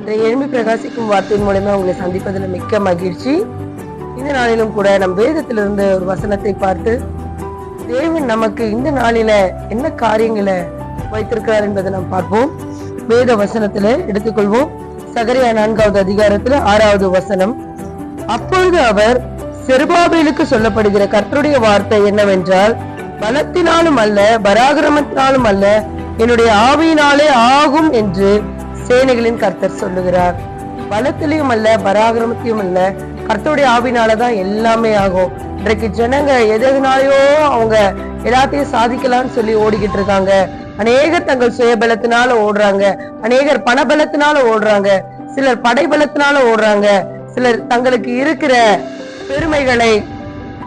இந்த எழுமி பிரகாசிக்கும் வார்த்தையின் மூலயமா உங்களை சந்திப்பதில் மிக்க மகிழ்ச்சி. இந்த நாளிலும் கூட நம் வேதத்திலிருந்து ஒரு வசனத்தை பார்த்து தேவன் நமக்கு இந்த நாளில என்ன காரியங்களை வைத்திருக்கிறார் என்பதை நாம் பார்ப்போம். வேத வசனத்துல எடுத்துக்கொள்வோம். சகரியா நான்காவது அதிகாரத்துல ஆறாவது வசனம். அப்பொழுது அவர் செருபாபேலுக்கு சொல்லப்படுகிற கர்த்தருடைய வார்த்தை என்னவென்றால் பலத்தினாலும் அல்ல பராகிரமத்தினாலும் அல்ல என்னுடைய ஆவியினாலே ஆகும் என்று சேனைகளின் கர்த்தர் சொல்லுகிறார். பலத்திலையும் அல்ல பராக்கிரமத்திலும் அல்ல. கர்த்தருடைய ஆவினாலதான் எல்லாமே ஆகும். இன்றைக்கு ஜனங்க எதுனாலயோ அவங்க எல்லாத்தையும் சாதிக்கலாம்னு சொல்லி ஓடிக்கிட்டு இருக்காங்க. அநேகர் தங்கள் சுயபலத்தினால ஓடுறாங்க. அநேகர் பணபலத்தினால ஓடுறாங்க. சிலர் படைபலத்தினால ஓடுறாங்க. சிலர் தங்களுக்கு இருக்கிற பெருமைகளை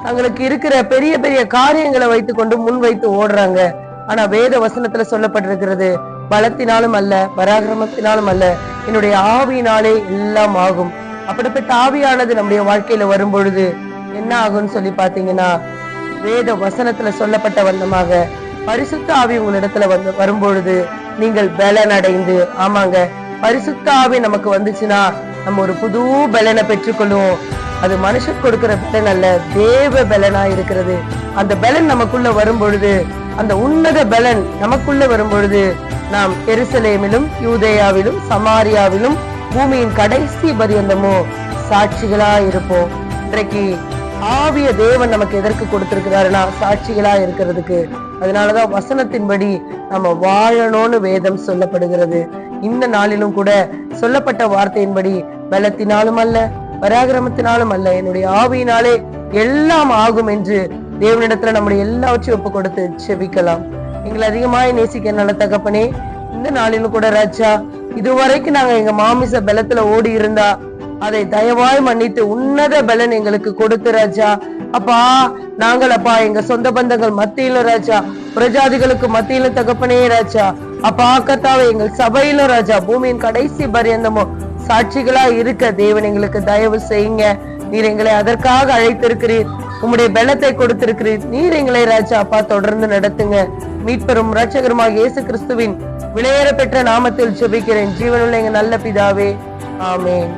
தங்களுக்கு இருக்கிற பெரிய பெரிய காரியங்களை வைத்துக்கொண்டு முன் வைத்து ஓடுறாங்க. ஆனா வேத வசனத்துல சொல்லப்பட்டிருக்கிறது பலத்தினாலும் அல்ல பராக்கிரமத்தினாலும் அல்ல. என்னுடைய ஆவியினாலே எல்லாம் ஆகும். அப்படிப்பட்ட ஆவியானது நம்முடைய வாழ்க்கையில வரும் பொழுது என்ன ஆகும்னு சொல்லி பாத்தீங்கன்னா வேத வசனத்துல சொல்லப்பட்ட வண்ணமாக பரிசுத்த ஆவி உங்களிடத்துல வந்து வரும்பொழுது நீங்கள் பலன் அடைந்து ஆமாங்க பரிசுத்த ஆவி நமக்கு வந்துச்சுன்னா நம்ம ஒரு புது பலனை பெற்றுக்கொள்ளுவோம் அது மனுஷன் கொடுக்கிற பலன் அல்ல தேவ பலனா இருக்கிறது. அந்த பலன் நமக்குள்ள வரும் பொழுது அந்த உன்னத பலன் நமக்குள்ள வரும் பொழுது நாம் எருசலேமிலும் யூதேயாவிலும் சமாரியாவிலும் பூமியின் கடைசி பரியந்தமோ சாட்சிகளா இருப்போம் இன்றைக்கு ஆவிய தேவன் நமக்கு எதற்கு கொடுத்திருக்கிறாருன்னா சாட்சிகளா இருக்கிறதுக்கு அதனாலதான் வசனத்தின்படி நம்ம வாழணும்னு வேதம் சொல்லப்படுகிறது. இந்த நாளிலும் கூட சொல்லப்பட்ட வார்த்தையின்படி பலத்தினாலும் அல்ல பராகிரமத்தினாலும் அல்ல. என்னுடைய ஆவியினாலே எல்லாம் ஆகும் என்று தேவனிடத்துல நம்முடைய எல்லாவற்றையும் ஒப்பு கொடுத்து செபிக்கலாம். எங்களை அதிகமாய் நேசிக்க நல்ல தகப்பனே இந்த நாளிலும் கூட ராஜா இதுவரைக்கும் நாங்க எங்க மாமிச பலத்துல ஓடி இருந்தா அதை தயவாய் மன்னித்து உன்னத பலன் எங்களுக்கு கொடுத்து ராஜா. அப்பா நாங்கள் அப்பா எங்க சொந்த பந்தங்கள் மத்தியிலும் ராஜா பிரஜாதிகளுக்கு மத்தியிலும் தகப்பனே ராஜா. அப்பா கத்தாவை எங்கள் சபையிலும் ராஜா பூமியின் கடைசி பரியந்தமோ சாட்சிகளா இருக்க தேவன் எங்களுக்கு தயவு செய்யுங்க. நீர் எங்களை அதற்காக அழைத்திருக்கிறீர். உம்முடைய பலத்தை கொடுத்திருக்கிறீர். நீர் எங்களை ராஜா அப்பா தொடர்ந்து நடத்துங்க. மீட்பெரும் ரட்சகருமாக இயேசு கிறிஸ்துவின் விளையேற பெற்ற நாமத்தில் ஜெபிக்கிறேன். ஜீவனுள்ள எங்க நல்ல பிதாவே. ஆமேன்.